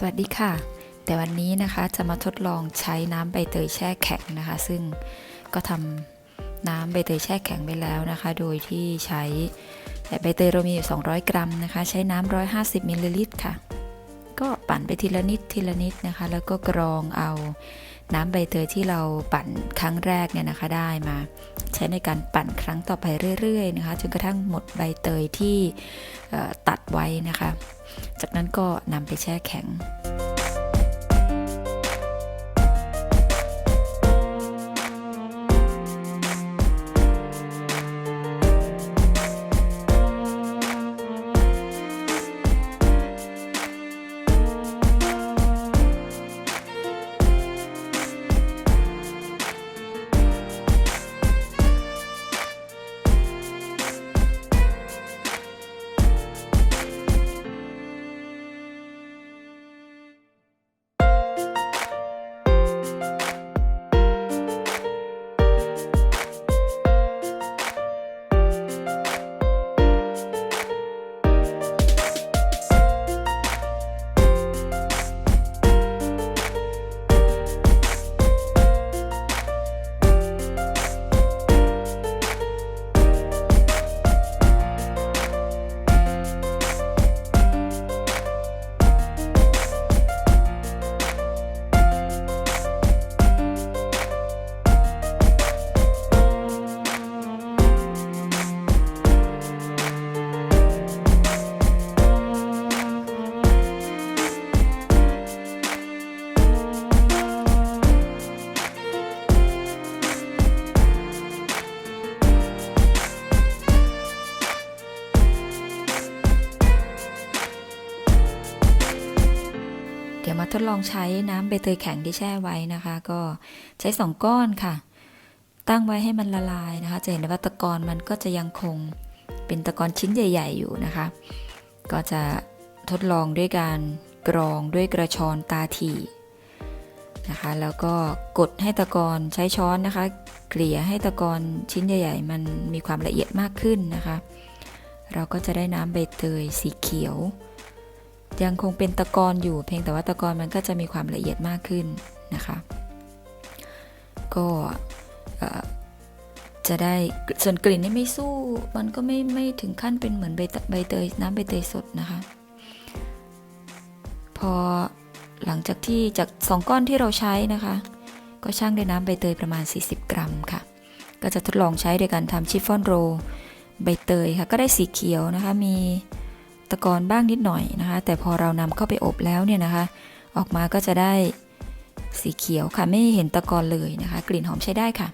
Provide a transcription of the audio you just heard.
สวัสดีค่ะ แต่วันนี้นะคะจะมาทดลองใช้น้ำใบเตยแช่แข็งนะคะ ซึ่งก็ทำน้ำใบเตยแช่แข็งไปแล้วนะคะ โดยที่ใช้แต่ใบเตยเรามีอยู่ 200 กรัมนะคะ ใช้น้ำ150มิลลิลิตรค่ะ ก็ปั่นไปทีละนิดทีละนิดนะคะ แล้วก็กรองเอา น้ำใบเตยที่เราปั่นครั้งแรกเนี่ยนะคะได้มา ใช้ในการปั่นครั้งต่อไปเรื่อยๆนะคะจนกระทั่งหมดใบเตยที่ตัดไว้นะคะ จากนั้นก็นำไปแช่แข็ง ดี๋ยวมาทดลองใช้น้ำใบเตยแข็งที่แช่ไว้นะคะ ก็ใช้2ก้อนค่ะ ตั้งไว้ให้มันละลายนะคะ จะเห็นว่าตะกอนมันก็จะยังคงเป็นตะกอนชิ้นใหญ่ ๆ อยู่นะคะ ก็จะทดลองด้วยการกรองด้วยกระชอนตาถี่นะคะ แล้วก็กดให้ตะกอนใช้ช้อนนะคะ เกลี่ยให้ตะกอนชิ้นใหญ่ ๆ มันมีความละเอียดมากขึ้นนะคะ เราก็จะได้น้ำใบเตยสีเขียว ยังคงเป็นตะกอนอยู่ เพียงแต่ว่าตะกอนมันก็จะมีความละเอียดมากขึ้นนะคะ ก็จะได้ส่วนกลิ่นนี่ไม่สู้ มันก็ไม่ไม่ถึงขั้นเป็นเหมือนใบใบเตยน้ำใบเตยสดนะคะ พอหลังจากที่จากสองก้อนที่เราใช้นะคะ ก็ช่างด้น้ำใบเตยประมาณ 40 กรัมค่ะ ก็จะทดลองใช้ด้วยการทำชิฟฟ่อนโรใบเตยค่ะ ก็ได้สีเขียวนะคะ มี ตะกอนบ้างนิดหน่อยนะคะ แต่พอเรานำเข้าไปอบแล้วเนี่ยนะคะ ออกมาก็จะได้สีเขียวค่ะไม่เห็นตะกอนเลยนะคะ กลิ่นหอมใช้ได้ค่ะ